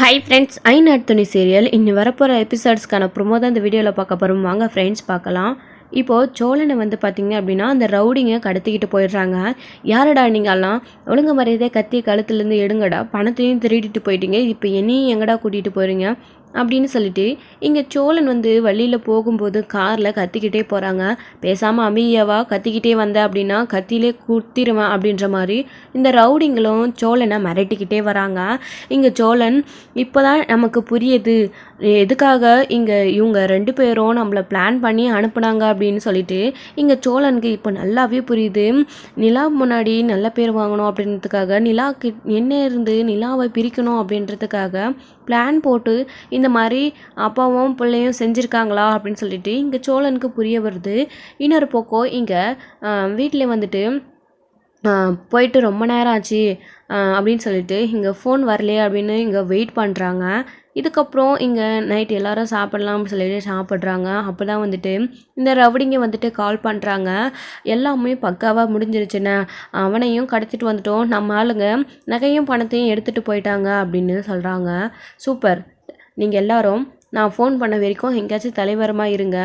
High friends I நாட் துணி serial இன்னி வரப்போகிற எபிசோட்ஸ்க்கான ப்ரொமோ தான் இந்த வீடியோவில் பார்க்க போகிறோம் வாங்க ஃப்ரெண்ட்ஸ் பார்க்கலாம். இப்போது சோழனை வந்து பார்த்தீங்க அப்படின்னா அந்த ரவுடிங்க கடத்திக்கிட்டு போயிடுறாங்க. யாரடா நீங்கள்லாம்? ஒழுங்கு மரியாதையாக கத்தி கழுத்துலேருந்து எடுங்கடா. பணத்தையும் திருடிட்டு போயிட்டீங்க. இப்போ என்னையும் எங்கடா கூட்டிகிட்டு போகிறீங்க அப்படின்னு சொல்லிட்டு இங்கே சோழன் வந்து வழியில் போகும்போது காரில் கத்திக்கிட்டே போகிறாங்க பேசாமல் அமையவா கத்திக்கிட்டே வந்த அப்படின்னா கத்திலே குத்திடுவேன் அப்படின்ற மாதிரி இந்த ரவுடிங்களும் சோழனை மிரட்டிக்கிட்டே வராங்க. இங்கே சோழன் இப்போ தான் நமக்கு புரியுது. எதுக்காக இங்கே இவங்க ரெண்டு பேரும் நம்மளை பிளான் பண்ணி அனுப்புனாங்க அப்படின்னு சொல்லிட்டு இங்கே சோழனுக்கு இப்போ நல்லாவே புரியுது. நிலா முன்னாடி நல்ல பேர் வாங்கணும் அப்படின்றதுக்காக நிலா கிட் என்ன இருந்து நிலாவை பிரிக்கணும் அப்படின்றதுக்காக பிளான் போட்டு இந்த மாதிரி அப்பாவும் பிள்ளையும் செஞ்சுருக்காங்களா அப்படின்னு சொல்லிட்டு இங்கே சோழனுக்கு புரிய வருது. இன்னொரு பக்கம் இங்கே வீட்டில் வந்துட்டு போயிட்டு ரொம்ப நேரம் ஆச்சு அப்படின்னு சொல்லிட்டு இங்கே ஃபோன் வரலையே அப்படின்னு இங்கே வெயிட் பண்ணுறாங்க இதுக்கப்புறம் இங்கே நைட் எல்லாரும் சாப்பிட்லாம் அப்படின்னு சொல்லிட்டு சாப்பிட்றாங்க. அப்போ தான் வந்துட்டு இந்த ரவுடிங்க வந்துட்டு கால் பண்ணுறாங்க எல்லாமே பக்காவாக முடிஞ்சிருச்சுண்ணே. அவனையும் கடத்திட்டு வந்துட்டோம். நம்ம ஆளுங்க நகையும் பணத்தையும் எடுத்துகிட்டு போயிட்டாங்க அப்படின்னு சொல்கிறாங்க சூப்பர் நீங்கள் எல்லாரும் நான் ஃபோன் பண்ண வரைக்கும் எங்கேயாச்சும் தலைவரமாக இருங்க.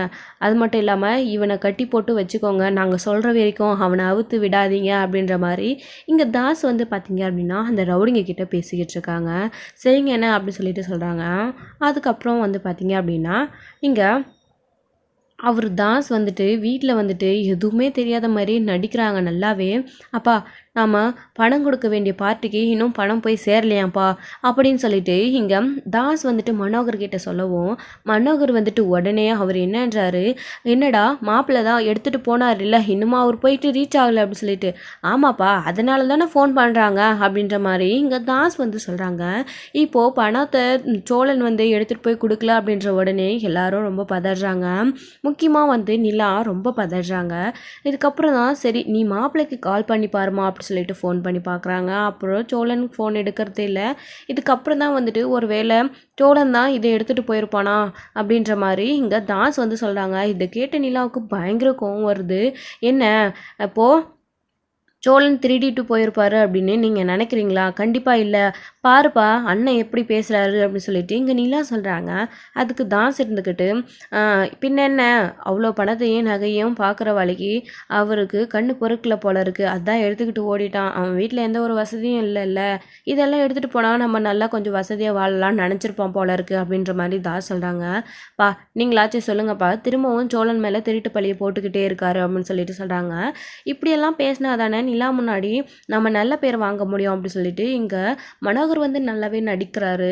அது மட்டும் இல்லாமல் இவனை கட்டி போட்டு வச்சுக்கோங்க. நாங்கள் சொல்கிற வரைக்கும் அவனை அவுத்து விடாதீங்க அப்படின்ற மாதிரி இங்கே தாஸ் வந்து பார்த்தீங்க அப்படின்னா அந்த ரவுடிங்க கிட்டே பேசிக்கிட்டு இருக்காங்க. சரிங்க என்ன அப்படின்னு சொல்லிட்டு சொல்கிறாங்க அதுக்கப்புறம் வந்து பார்த்தீங்க அப்படின்னா இங்கே அவர் தாஸ் வந்துட்டு வீட்டில் வந்துட்டு எதுவுமே தெரியாத மாதிரி நடிக்கிறாங்க நல்லாவே. அப்பா நாம் பணம் கொடுக்க வேண்டிய பார்ட்டிக்கு இன்னும் பணம் போய் சேரலையாப்பா அப்படின்னு சொல்லிட்டு இங்கே தாஸ் வந்துட்டு மனோகர் கிட்ட சொல்லவும் மனோகர் வந்துட்டு உடனே அவர் என்னன்றாரு? என்னடா மாப்பிள்ளை தான் எடுத்துகிட்டு போனார் இல்லை இன்னுமா அவர் போயிட்டு ரீச் ஆகலை அப்படின்னு சொல்லிட்டு. ஆமாப்பா அதனால தானே ஃபோன் பண்ணுறாங்க அப்படின்ற மாதிரி இங்கே தாஸ் வந்து சொல்கிறாங்க இப்போது பணத்தை சோழன் வந்து எடுத்துகிட்டு போய் கொடுக்கல அப்படின்ற உடனே எல்லாரும் ரொம்ப பதறாங்க. முக்கியமாக வந்து நிலா ரொம்ப பதறாங்க. இதுக்கப்புறம் தான் சரி நீ மாப்பிள்ளைக்கு கால் பண்ணி பாருமா அப்படி சொல்லிட்டு ஃபோன் பண்ணி பார்க்குறாங்க. அப்புறம் சோழன் ஃபோன் எடுக்கிறதே இல்லை. இதுக்கப்புறம் தான் வந்துட்டு ஒரு வேளை சோழன் தான் இதை எடுத்துகிட்டு போயிருப்பானா அப்படின்ற மாதிரி இங்கே தாஸ் வந்து சொல்கிறாங்க இதை கேட்ட நிலாவுக்கு பயங்கர கோவம் வருது. என்ன? அப்போது சோழன் திருடிட்டு போயிருப்பாரு அப்படின்னு நீங்கள் நினைக்கிறீங்களா? கண்டிப்பாக இல்லை. பாருப்பா அண்ணன் எப்படி பேசுகிறாரு அப்படின்னு சொல்லிட்டு இங்கே நிலா சொல்கிறாங்க அதுக்கு தாஸ் இருந்துக்கிட்டு பின்ன என்ன? அவ்வளோ பணத்தையும் நகையும் பார்க்குற வழிக்கு அவருக்கு கண்ணு பொறுக்கல போல இருக்குது அதான் எடுத்துக்கிட்டு ஓடிட்டான். அவன் வீட்டில் எந்த ஒரு வசதியும் இல்லைல்ல இதெல்லாம் எடுத்துகிட்டு போனால் நம்ம நல்லா கொஞ்சம் வசதியாக வாழலாம்னு நினச்சிருப்போம் போல இருக்குது அப்படின்ற மாதிரி தாஸ் சொல்கிறாங்க பா நீங்களாச்சும் சொல்லுங்கப்பா. திரும்பவும் சோழன் மேலே திருட்டு பழியை போட்டுக்கிட்டே இருக்காரு. அப்படின்னு சொல்லிட்டு சொல்கிறாங்க இப்படியெல்லாம் பேசினா தானே நிலா முன்னாடி நம்ம நல்ல பேர் வாங்க முடியும் அப்படின்னு சொல்லிட்டு இங்கே மனோகர் வந்து நல்லாவே நடிக்கிறாரு.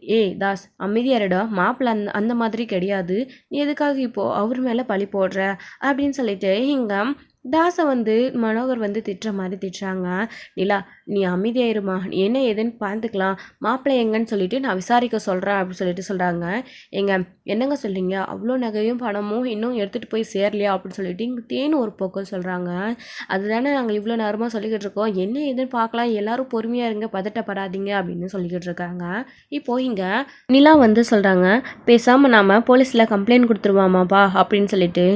ஏய் தாஸ் அமைதியாரிடா மாப்பிள்ள அந்த அந்த மாதிரி கிடையாது. நீ எதுக்காக இப்போ? அவர் மேலே பழி போடுற? அப்படின்னு சொல்லிட்டு இங்கே தாஸை வந்து மனோகர் வந்து திட்டுற மாதிரி திட்டுறாங்க. நிலா நீ அமைதியாயிருமா? நீ என்ன ஏதுன்னு பார்த்துக்கலாம். மாப்பிள்ளை எங்கன்னு சொல்லிட்டு நான் விசாரிக்க சொல்கிறேன் அப்படின்னு சொல்லிட்டு சொல்கிறாங்க எங்க என்னங்க சொல்கிறீங்க அவ்வளோ நகையும் பணமும் இன்னும் எடுத்துகிட்டு போய் சேரலையா? அப்படின்னு சொல்லிட்டு இங்கே தேன் ஒரு போக்கம் சொல்கிறாங்க அதுதானே நாங்கள் இவ்வளோ நேரமாக சொல்லிக்கிட்டு இருக்கோம். என்ன ஏதுன்னு பார்க்கலாம். எல்லாரும் பொறுமையாக இருங்க பதட்டப்படாதீங்க அப்படின்னு சொல்லிக்கிட்டு இருக்காங்க. இப்போ இங்கே நிலா வந்து சொல்கிறாங்க பேசாமல் நாம் போலீஸில் கம்ப்ளைண்ட் கொடுத்துருவாமாப்பா அப்படின்னு சொல்லிட்டு.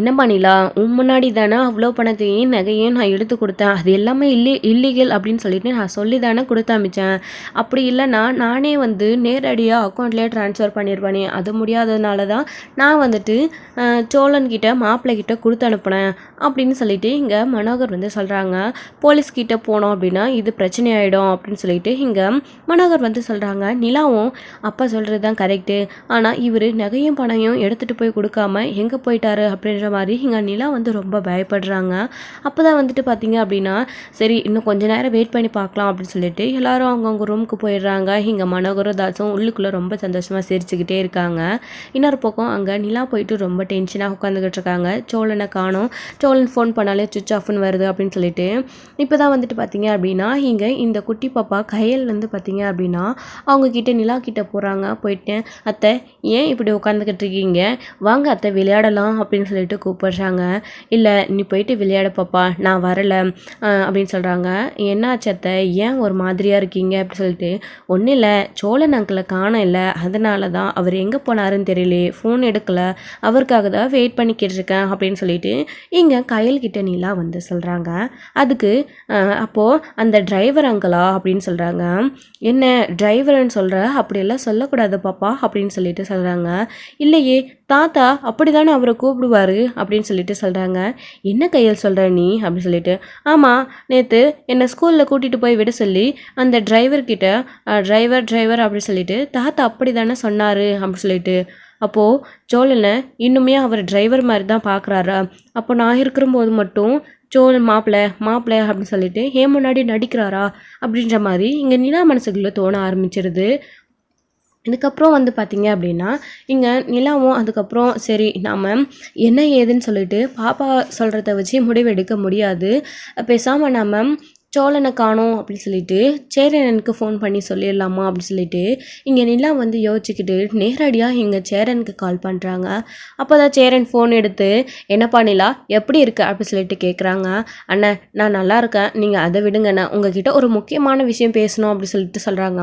என்னம்மா நிலா உன் முன்னாடி தானே அவ்வளோ பணத்தையும் நகையும் நான் எடுத்து கொடுத்தேன் அது எல்லாமே இல்லி இல்லீகல் அப்படின்னு சொல்லிட்டு நான் சொல்லி தானே கொடுத்து அமிச்சேன். அப்படி இல்லைன்னா நானே வந்து நேரடியாக அக்கௌண்ட்லேயே ட்ரான்ஸ்ஃபர் பண்ணிடுவேனே அது முடியாததுனால தான் நான் வந்துட்டு சோழன்கிட்ட சோழன் கிட்ட மாப்பிள்ளை கிட்ட கொடுத்து அனுப்புனேன் அப்படின்னு சொல்லிட்டு இங்கே மனோகர் வந்து சொல்கிறாங்க போலீஸ்கிட்ட போனோம் அப்படின்னா இது பிரச்சனை ஆகிடும் அப்படின்னு சொல்லிட்டு இங்கே மனோகர் வந்து சொல்கிறாங்க நிலாவும் அப்பா சொல்கிறது தான் கரெக்டு ஆனால் இவர் நகையும் பணையும் எடுத்துகிட்டு போய் கொடுக்காம எங்கே போயிட்டாரு அப்படின்ற மாதிரி இங்கே நிலா வந்து ரொம்ப பயப்படுறாங்க அப்போ தான் வந்துட்டு பார்த்தீங்க அப்படின்னா சரி இன்னும் கொஞ்ச நேரம் வெயிட் பண்ணி பார்க்கலாம் அப்படின்னு சொல்லிட்டு எல்லாரும் அவங்கவுங்க ரூமுக்கு போயிடுறாங்க. இங்கே மனோகரும் தாசும் உள்ளுக்குள்ளே ரொம்ப சந்தோஷமாக சிரிச்சுக்கிட்டே இருக்காங்க. இன்னொரு பக்கம் அங்கே நிலா போயிட்டு ரொம்ப டென்ஷனாக உட்காந்துக்கிட்டு இருக்காங்க. சோழனை காணும். சோழன் ஃபோன் பண்ணாலே சுவிச் ஆஃப்னு வருது அப்படின்னு சொல்லிட்டு. இப்போ தான் வந்துட்டு பார்த்தீங்க அப்படின்னா இங்கே இந்த குட்டி பாப்பா கையில் வந்து பார்த்தீங்க அப்படின்னா அவங்கக்கிட்ட நிலா கிட்ட போகிறாங்க போயிட்டு அத்தை ஏன் இப்படி உட்காந்துக்கிட்டு இருக்கீங்க? வாங்க அத்தை விளையாடலாம் அப்படின்னு சொல்லிட்டு கூப்பிடுறாங்க. இல்லை நீ போய் போயிட்டு விளையாட பாப்பா நான் வரல அப்படின்னு சொல்கிறாங்க என்ன அத்தை? ஏன் ஒரு மாதிரியாக இருக்கீங்க? அப்படின்னு சொல்லிட்டு ஒன்றும் இல்லை சோழன் அங்கிளை காண இல்லை அதனால தான் அவர் எங்கே போனாருன்னு தெரியலையே ஃபோன் எடுக்கலை அவருக்காக தான் வெயிட் பண்ணிக்கிட்டு இருக்கேன் அப்படின்னு சொல்லிட்டு இங்கே கையல்கிட்ட நீலா வந்து சொல்கிறாங்க அதுக்கு அப்போது அந்த டிரைவர் அங்கிளா அப்படின்னு சொல்கிறாங்க என்ன டிரைவர்னு சொல்கிற அப்படியெல்லாம் சொல்லக்கூடாது பாப்பா அப்படின்னு சொல்லிட்டு சொல்கிறாங்க இல்லையே தாத்தா அப்படி தானே அவரை கூப்பிடுவாரு அப்படின்னு சொல்லிட்டு சொல்கிறாங்க என்ன கையில் சொல்கிற நீ? அப்படின்னு சொல்லிட்டு. ஆமாம் நேற்று என்னை ஸ்கூலில் கூட்டிகிட்டு போய் விட சொல்லி அந்த டிரைவர்கிட்ட டிரைவர் டிரைவர் அப்படின்னு சொல்லிட்டு தாத்தா அப்படி தானே சொன்னார் அப்படின்னு சொல்லிட்டு. அப்போது சோழனை இன்னுமே அவர் டிரைவர் மாதிரி தான் பார்க்குறாரா அப்போ நான் இருக்கிறபோது மட்டும் சோழன் மாப்பிள்ளை மாப்பிள்ளை அப்படின்னு சொல்லிட்டு ஏன் முன்னாடி நடிக்கிறாரா? அப்படின்ற மாதிரி இங்கே நிலா மனசுக்குள்ளே தோண ஆரம்பிச்சிருது. இதுக்கப்புறம் வந்து பார்த்தீங்க அப்படின்னா இங்கே நிலாவும் அதுக்கப்புறம் சரி நாம் என்ன ஏதுன்னு சொல்லிட்டு பாப்பா சொல்கிறத வச்சு முடிவெடுக்க முடியாது. பேசாமல் நாம் சோழனை காணோம் அப்படின்னு சொல்லிட்டு சேரனுக்கு ஃபோன் பண்ணி சொல்லிடலாமா அப்படின்னு சொல்லிட்டு இங்கே நிலா வந்து யோசிச்சுக்கிட்டு நேரடியாக இங்கே சேரனுக்கு கால் பண்ணுறாங்க அப்போ தான் சேரன் ஃபோன் எடுத்து என்னப்பா நிலா எப்படி இருக்கு? அப்படின்னு சொல்லிட்டு கேட்குறாங்க அண்ணன் நான் நல்லா இருக்கேன். நீங்கள் அதை விடுங்கண்ணா. உங்ககிட்ட ஒரு முக்கியமான விஷயம் பேசணும் அப்படின்னு சொல்லிட்டு சொல்கிறாங்க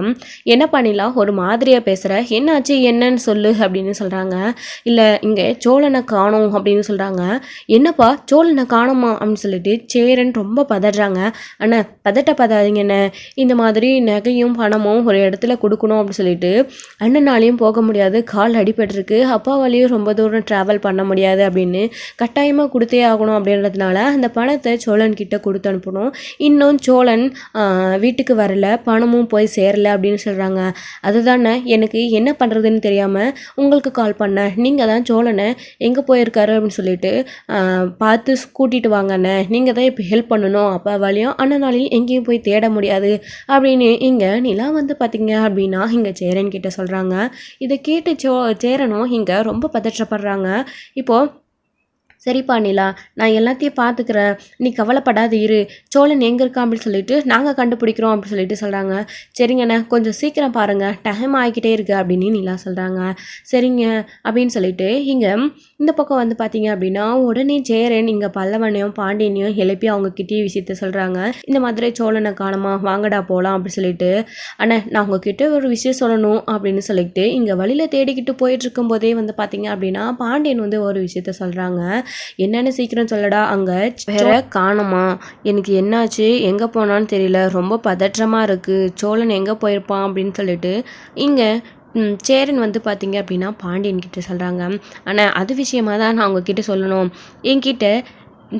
என்ன பண்ணிலா ஒரு மாதிரியாக பேசுகிற என்னாச்சு? என்னன்னு சொல்லு அப்படின்னு சொல்கிறாங்க இல்லை இங்கே சோழனை காணோம் அப்படின்னு சொல்கிறாங்க என்னப்பா? சோழனை காணோமா? அப்படின்னு சொல்லிட்டு சேரன் ரொம்ப பதறாங்க. அண்ணா பதட்டப்படாதீங்க பதட்டப்படாதீங்கண்ணே இந்த மாதிரி நகையும் பணமும் ஒரு இடத்துல கொடுக்கணும் அப்படின்னு சொல்லிட்டு அண்ணனாலையும் போக முடியாது. கால் அடிபட்டிருக்கு. அப்பாவாலையும் ரொம்ப தூரம் ட்ராவல் பண்ண முடியாது அப்படின்னு கட்டாயமாக கொடுத்தே ஆகணும் அப்படின்றதுனால அந்த பணத்தை சோழன் கிட்ட கொடுத்து அனுப்பணும். இன்னும் சோழன் வீட்டுக்கு வரல. பணமும் போய் சேரல அப்படின்னு சொல்கிறாங்க அதுதானே? எனக்கு என்ன பண்ணுறதுன்னு தெரியாமல் உங்களுக்கு கால் பண்ணேன். நீங்கள் தான் சோழனை எங்கே போயிருக்காரு அப்படின்னு சொல்லிட்டு பார்த்து கூட்டிகிட்டு வாங்கண்ணே நீங்கள் தான் இப்போ ஹெல்ப் பண்ணணும். அப்பாவாலையும் அண்ணனாலையும் எங்கேயும் போய் தேட முடியாது. அப்படின்னு இங்கே நிலா வந்து பார்த்தீங்க அப்படின்னா இங்கே சேரன் கிட்ட சொல்கிறாங்க இதை கேட்டு சோ சேரனும் இங்கே ரொம்ப பதற்றப்படுறாங்க. இப்போது சரிப்பா நிலா நான் எல்லாத்தையும் பார்த்துக்கிறேன் நீ கவலைப்படாத இரு. சோழன் எங்கே இருக்கான் அப்படின்னு சொல்லிட்டு நாங்கள் கண்டுபிடிக்கிறோம் அப்படின்னு சொல்லிட்டு சொல்கிறாங்க சரிங்கண்ணே கொஞ்சம் சீக்கிரம் பாருங்கள் டைம் ஆகிக்கிட்டே இருக்குது அப்படின்னு நிலா சொல்கிறாங்க சரிங்க அப்படின்னு சொல்லிட்டு இங்கே இந்த பக்கம் வந்து பார்த்தீங்க அப்படின்னா உடனே சேரன் இங்கே பல்லவனையும் பாண்டியனையும் எழுப்பி அவங்க கிட்டே விஷயத்த சொல்கிறாங்க இந்த மாதிரி சோழனை காணமா? வாங்கடா போகலாம் அப்படின்னு சொல்லிட்டு அண்ணே நான் உங்ககிட்ட ஒரு விஷயம் சொல்லணும் அப்படின்னு சொல்லிட்டு இங்கே வழியில் தேடிக்கிட்டு போயிட்டு இருக்கும்போதே வந்து பார்த்தீங்க அப்படின்னா பாண்டியன் வந்து ஒரு விஷயத்த சொல்கிறாங்க என்னென்னு சீக்கிரம் சொல்லடா அங்கே வேற காணுமா? எனக்கு என்னாச்சு? எங்கே போனான்னு தெரியல. ரொம்ப பதற்றமாக இருக்குது சோழன் எங்கே போயிருப்பான் அப்படின்னு சொல்லிட்டு இங்கே சேரன் வந்து பார்த்தீங்க அப்படின்னா பாண்டியன் கிட்ட சொல்கிறாங்க ஆனால் அது விஷயமா தான் நான் உங்ககிட்ட சொல்லணும். என்கிட்ட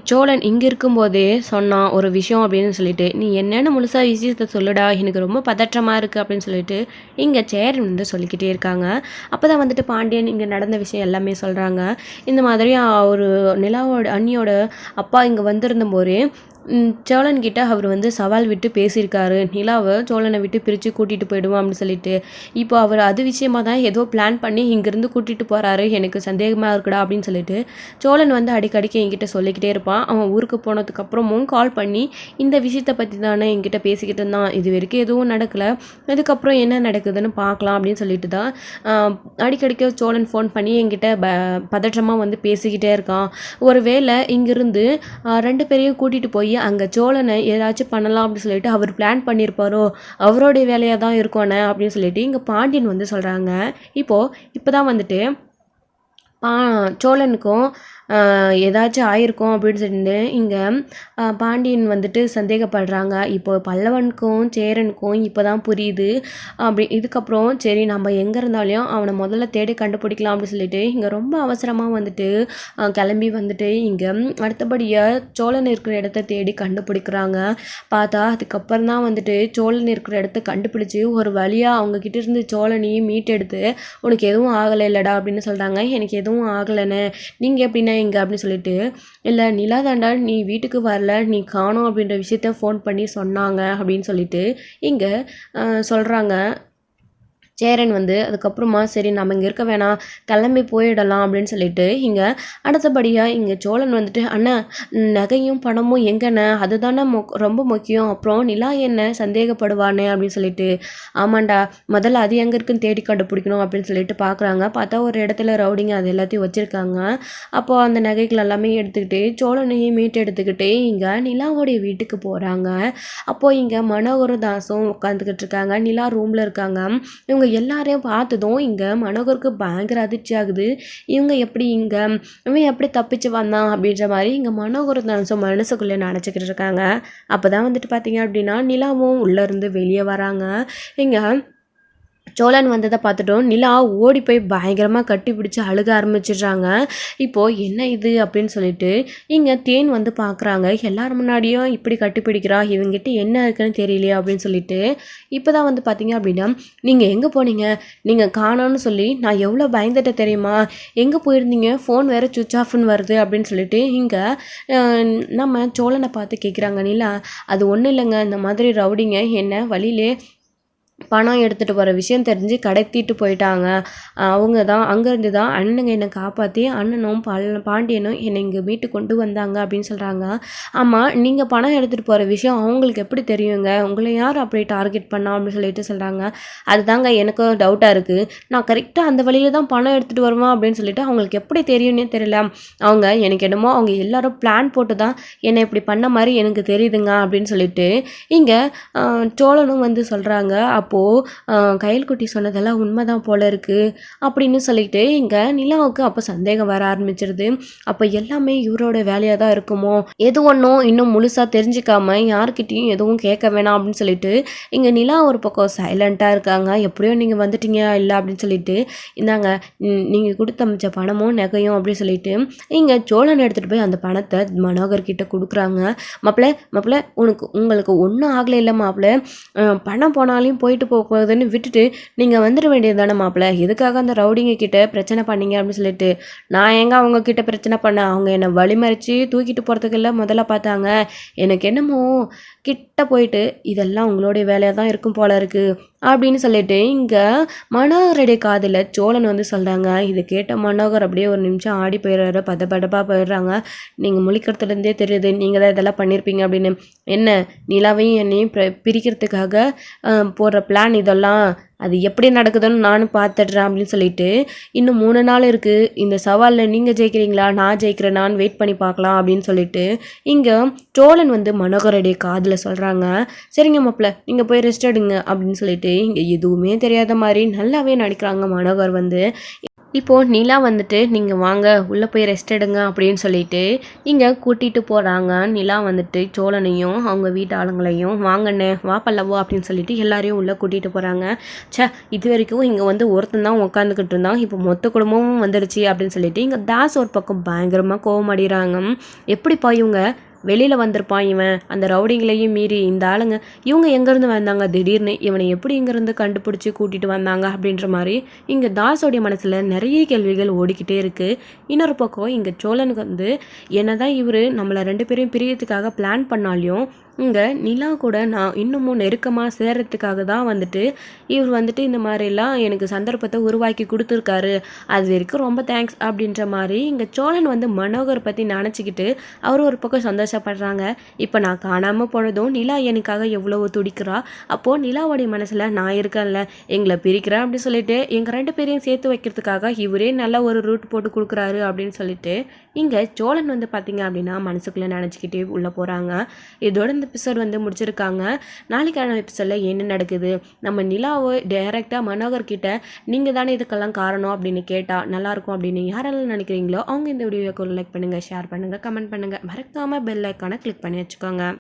சோழன் இங்கே இருக்கும்போதே சொன்னான் ஒரு விஷயம் அப்படின்னு சொல்லிட்டு நீ என்னென்னு முழுசாக விஷயத்த சொல்லுடா. எனக்கு ரொம்ப பதற்றமாக இருக்குது அப்படின்னு சொல்லிட்டு இங்கே சேரன் வந்து சொல்லிக்கிட்டே இருக்காங்க. அப்போ தான் வந்துட்டு பாண்டியன் இங்கே நடந்த விஷயம் எல்லாமே சொல்கிறாங்க இந்த மாதிரி ஒரு நிலாவோட அண்ணியோட அப்பா இங்கே வந்திருந்த போது சோழன்கிட்ட சோழன் அவர் வந்து சவால் விட்டு பேசியிருக்காரு. நிலாவை சோழனை விட்டு பிரித்து கூட்டிகிட்டு போயிடுவோம் அப்படின்னு சொல்லிட்டு. இப்போ அவர் அது விஷயமா தான் ஏதோ பிளான் பண்ணி இங்கேருந்து கூட்டிகிட்டு போகிறாரு எனக்கு சந்தேகமாக இருக்குடா அப்படின்னு சொல்லிட்டு சோழன் வந்து அடிக்கடிக்கு என்கிட்ட சொல்லிக்கிட்டே இருப்பான். அவன் ஊருக்கு போனதுக்கப்புறமும் கால் பண்ணி இந்த விஷயத்தை பற்றி தானே என்கிட்ட பேசிக்கிட்டு இருந்தான். இது வரைக்கும் எதுவும் நடக்கலை. இதுக்கப்புறம் என்ன நடக்குதுன்னு பார்க்கலாம் அப்படின்னு சொல்லிட்டு தான் அடிக்கடிக்க சோழன் ஃபோன் பண்ணி என்கிட்ட ப பதற்றமாக வந்து பேசிக்கிட்டே இருக்கான். ஒருவேளை இங்கிருந்து இங்கேருந்து ரெண்டு பேரையும் கூட்டிகிட்டு போய் அங்கே சோழனை ஏதாச்சும் பண்ணலாம் அப்படின்னு சொல்லிட்டு அவர் பிளான் பண்ணியிருப்பாரோ அவரோடைய வேலையாக தான் இருக்கோண்ணே அப்படின்னு சொல்லிட்டு இங்கே பாண்டியன் வந்து சொல்கிறாங்க இப்போது இப்போ தான் வந்துட்டு பா சோழனுக்கும் ஏதாச்சும் ஆயிருக்கும் அப்படின்னு சொல்லிட்டு இங்கே பாண்டியன் வந்துட்டு சந்தேகப்படுறாங்க. இப்போ பல்லவனுக்கும் சேரனுக்கும் இப்போ தான் புரியுது. அப்படி இதுக்கப்புறம் சரி நம்ம எங்கே இருந்தாலும் அவனை முதல்ல தேடி கண்டுபிடிக்கலாம் அப்படின்னு சொல்லிட்டு இங்கே ரொம்ப அவசரமாக வந்துட்டு கிளம்பி வந்துட்டு இங்கே அடுத்தபடியாக சோழன் இருக்கிற இடத்த தேடி கண்டுபிடிக்கிறாங்க. பார்த்தா அதுக்கப்புறம் தான் வந்துட்டு சோழன் இருக்கிற இடத்த கண்டுபிடிச்சி ஒரு வழியாக அவங்கக்கிட்ட இருந்து சோழனையும் மீட்டெடுத்து உனக்கு எதுவும் ஆகலை இல்லைடா அப்படின்னு சொல்கிறாங்க எனக்கு எதுவும் ஆகலைன்னு. நீங்கள் எப்படின்னா இங்கே அப்படின்னு சொல்லிட்டு இல்லை நிலா தாண்டா நீ வீட்டுக்கு வரல நீ காணும் அப்படின்ற விஷயத்த ஃபோன் பண்ணி சொன்னாங்க அப்படின்னு சொல்லிட்டு இங்கே சொல்கிறாங்க சேரன் வந்து அதுக்கப்புறமா சரி நம்ம இங்கே இருக்க வேணாம். கிளம்பி போயிடலாம் அப்படின்னு சொல்லிட்டு இங்கே அடுத்தபடியாக இங்கே சோழன் வந்துட்டு அண்ணா நகையும் பணமும் எங்கண்ணே? அதுதானே மொ ரொம்ப முக்கியம். அப்புறம் நிலா என்ன? சந்தேகப்படுவானே? அப்படின்னு சொல்லிட்டு ஆமாண்டா முதல்ல அது எங்கே இருக்குன்னு தேடி கண்டுபிடிக்கணும் அப்படின்னு சொல்லிட்டு பார்க்குறாங்க பார்த்தா ஒரு இடத்துல ரவுடிங்க அது எல்லாத்தையும் வச்சுருக்காங்க. அப்போது அந்த நகைகள் எல்லாமே எடுத்துக்கிட்டு சோழனையும் மீட்டு எடுத்துக்கிட்டு இங்கே நிலாவுடைய வீட்டுக்கு போகிறாங்க அப்போது இங்கே மனோகரதாசும் உட்காந்துக்கிட்டு இருக்காங்க. நிலா ரூமில் இருக்காங்க. இவங்க எல்லாரையும் பார்த்ததும் இங்கே மனோகருக்கு பயங்கர அதிர்ச்சி ஆகுது. இவங்க எப்படி இங்கே இவன் எப்படி தப்பிச்சு வந்தான் அப்படின்ற மாதிரி இங்கே மனோகரதாசம் மனசுக்குள்ளே நினச்சிக்கிட்டு இருக்காங்க. அப்போ தான் வந்துட்டு பார்த்தீங்க அப்படின்னா நிலாவும் உள்ளேருந்து வெளியே வராங்க. இங்கே சோழன் வந்ததை பார்த்துட்டோம். நிலா ஓடி போய் பயங்கரமாக கட்டி பிடிச்சி அழுக ஆரம்பிச்சிடுறாங்க. இப்போது என்ன இது அப்படின்னு சொல்லிட்டு இங்கே தேன் வந்து பார்க்குறாங்க எல்லார் முன்னாடியும் இப்படி கட்டி பிடிக்கிறா இவங்ககிட்ட என்ன இருக்குன்னு தெரியலையே அப்படின்னு சொல்லிட்டு இப்போ தான் வந்து பார்த்தீங்க அப்படின்னா நீங்கள் எங்கே போனீங்க? நீங்கள் காணோன்னு சொல்லி நான் எவ்வளோ பயந்துட்ட தெரியுமா? எங்கே போயிருந்தீங்க? ஃபோன் வேறு சுவிச் ஆஃப்னு வருது அப்படின்னு சொல்லிட்டு இங்கே நம்ம சோழனை பார்த்து கேட்குறாங்க நிலா அது ஒன்றும் இல்லைங்க. இந்த மாதிரி ரவுடிங்க என்ன வழியிலே பணம் எடுத்துகிட்டு போகிற விஷயம் தெரிஞ்சு கடத்திட்டு போயிட்டாங்க. அவங்க தான் அங்கேருந்து தான் அண்ணனுங்க என்னை காப்பாற்றி அண்ணனும் பல் பாண்டியனும் என்னை இங்கே மீட்டு கொண்டு வந்தாங்க அப்படின்னு சொல்கிறாங்க ஆமாம் நீங்கள் பணம் எடுத்துகிட்டு போகிற விஷயம் அவங்களுக்கு எப்படி தெரியுங்க? உங்களை யார் அப்படி டார்கெட் பண்ணா அப்படின்னு சொல்லிட்டு சொல்கிறாங்க அதுதாங்க எனக்கும் டவுட்டாக இருக்குது நான் கரெக்டாக அந்த வழியில் தான் பணம் எடுத்துகிட்டு வருவேன் அப்படின்னு சொல்லிட்டு அவங்களுக்கு எப்படி தெரியும்னே தெரியல. அவங்க எனக்கு என்னமோ அவங்க எல்லாரும் பிளான் போட்டு தான் என்னை இப்படி பண்ண மாதிரி எனக்கு தெரியுதுங்க அப்படின்னு சொல்லிட்டு இங்கே சோழனும் வந்து சொல்கிறாங்க அப்போது கையல்குட்டி சொன்னதெல்லாம் உண்மைதான் போல இருக்குது அப்படின்னு சொல்லிட்டு இங்கே நிலாவுக்கு அப்போ சந்தேகம் வர ஆரம்பிச்சிருது. அப்போ எல்லாமே இவரோட வேலையாக தான் இருக்குமோ? எது ஒன்றும் இன்னும் முழுசாக தெரிஞ்சுக்காம யார்கிட்டையும் எதுவும் கேட்க வேணாம் அப்படின்னு சொல்லிட்டு இங்கே நிலா ஒரு பக்கம் சைலண்ட்டாக இருக்காங்க. எப்படியோ நீங்கள் வந்துட்டீங்க இல்லை அப்படின்னு சொல்லிட்டு இந்தாங்க நீங்கள் கொடுத்த அமைச்ச பணமும் நகையும் அப்படின்னு சொல்லிட்டு இங்கே சோழன் எடுத்துகிட்டு போய் அந்த பணத்தை மனோகர் கிட்ட கொடுக்குறாங்க. மாப்பிள்ள மாப்பிள்ள உனக்கு உங்களுக்கு ஒன்றும் ஆகலை இல்லை மாப்பிள்ள பணம் போனாலையும் போயிட்டு போ போகுதுன்னு விட்டுட்டு நீங்கள் வந்துட வேண்டியது தானே மாப்பிள்ள? எதுக்காக அந்த ரவுடிங்க கிட்ட பிரச்சனை பண்ணீங்க அப்படின்னு சொல்லிட்டு? நான் எங்கே அவங்க கிட்ட பிரச்சனை பண்ணேன் அவங்க என்னை வழிமறிச்சு தூக்கிட்டு போகிறதுக்கெல்லாம் முதல்ல பார்த்தாங்க. எனக்கு என்னமோ கிட்ட போயிட்டு இதெல்லாம் உங்களுடைய வேலையாக தான் இருக்கும் போல இருக்குது அப்படின்னு சொல்லிட்டு இங்கே மனோகருடைய காதில் சோழன் வந்து சொல்கிறாங்க இது கேட்ட மனோகர் அப்படியே ஒரு நிமிஷம் ஆடி போயிடுறாரு. பத படப்பாக போயிடுறாங்க. நீங்கள் முழிக்கிறதுலேருந்தே தெரியுது. நீங்கள் தான் இதெல்லாம் பண்ணியிருப்பீங்க அப்படின்னு. என்ன? நிலாவையும் என்னையும் பிரிக்கிறதுக்காக போடுற பிளான் இதெல்லாம் அது எப்படி நடக்குதுன்னு நானும் பார்த்துட்றேன் அப்படின்னு சொல்லிட்டு இன்னும் மூணு நாள் இருக்குது இந்த சவாலில் நீங்கள் ஜெயிக்கிறீங்களா? நான் ஜெயிக்கிறேன். நான் வெயிட் பண்ணி பார்க்கலாம் அப்படின்னு சொல்லிட்டு இங்கே சோழன் வந்து மனோகருடைய காதில் சொல்கிறாங்க சரிங்க மாப்பிள்ள நீங்கள் போய் ரெஸ்ட் எடுங்க அப்படின்னு சொல்லிட்டு இங்கே எதுவுமே தெரியாத மாதிரி நல்லாவே நடிக்கிறாங்க மனோகர் வந்து. இப்போது நிலா வந்துட்டு நீங்கள் வாங்க உள்ளே போய் ரெஸ்ட் எடுங்க அப்படின்னு சொல்லிட்டு இங்கே கூட்டிகிட்டு போகிறாங்க நிலா வந்துட்டு சோழனையும் அவங்க வீட்டு ஆளுங்களையும் வாங்கண்ணே வா பல்லவோ அப்படின்னு சொல்லிட்டு எல்லாரையும் உள்ளே கூட்டிகிட்டு போகிறாங்க சே இது வரைக்கும் இங்கே வந்து ஒருத்தன் தான் உட்காந்துக்கிட்டு இருந்தான். இப்போ மொத்த குடும்பமும் வந்துடுச்சு அப்படின்னு சொல்லிட்டு இங்கே தாஸ் ஒரு பக்கம் பயங்கரமாக கோவம் அடிகிறாங்க எப்படிப்பா இவங்க? வெளியில் வந்திருப்பான் இவன். அந்த ரவுடிங்களையும் மீறி இந்த ஆளுங்க இவங்க எங்கேருந்து வந்தாங்க? திடீர்னு இவனை எப்படி இங்கேருந்து கண்டுபிடிச்சி கூட்டிகிட்டு வந்தாங்க அப்படின்ற மாதிரி இங்கே தாஸோடைய மனசில் நிறைய கேள்விகள் ஓடிக்கிட்டே இருக்குது இன்னொரு பக்கம் இங்கே சோழனுக்கு வந்து என்னதான் இவர் நம்மளை ரெண்டு பேரையும் பிரியத்துக்காக பிளான் பண்ணாலையும் இங்கே நிலா கூட நான் இன்னமும் நெருக்கமாக சேர்கிறதுக்காக தான் வந்துட்டு இவர் வந்துட்டு இந்த மாதிரிலாம் எனக்கு சந்தர்ப்பத்தை உருவாக்கி கொடுத்துருக்காரு. அது வரைக்கும் ரொம்ப தேங்க்ஸ் அப்படின்ற மாதிரி இங்கே சோழன் வந்து மனோகர் பற்றி நினச்சிக்கிட்டு அவர் ஒரு பக்கம் சந்தோஷப்படுறாங்க. இப்போ நான் காணாமல் போனதும் நிலா எனக்காக எவ்வளோ துடிக்கிறா? அப்போது நிலாவோடைய மனசில் நான் இருக்கேன்ல எங்களை பிரிக்கிறேன் அப்படின்னு சொல்லிட்டு எங்கள் ரெண்டு பேரையும் சேர்த்து வைக்கிறதுக்காக இவரே நல்ல ஒரு ரூட் போட்டு கொடுக்குறாரு அப்படின்னு சொல்லிட்டு இங்கே சோழன் வந்து பார்த்தீங்க அப்படின்னா மனசுக்குள்ளே நினச்சிக்கிட்டே உள்ளே போகிறாங்க இதோட இந்த எபிசோட் வந்து முடிச்சிருக்காங்க. நாளைக்கான எபிசோடில் என்ன நடக்குது? நம்ம நிலாவை டைரெக்டாக மனோகர் கிட்ட நீங்கள் தானே இதுக்கெல்லாம் காரணம்? அப்படின்னு கேட்டால் நல்லாயிருக்கும் அப்படின்னு யாரெல்லாம் நினைக்கிறீங்களோ அவங்க இந்த வீடியோக்கு லைக் பண்ணுங்கள் ஷேர் பண்ணுங்கள் கமெண்ட் பண்ணுங்கள் மறக்காமல் பெல் ஐக்கானை கிளிக் பண்ணி வச்சுக்கோங்க.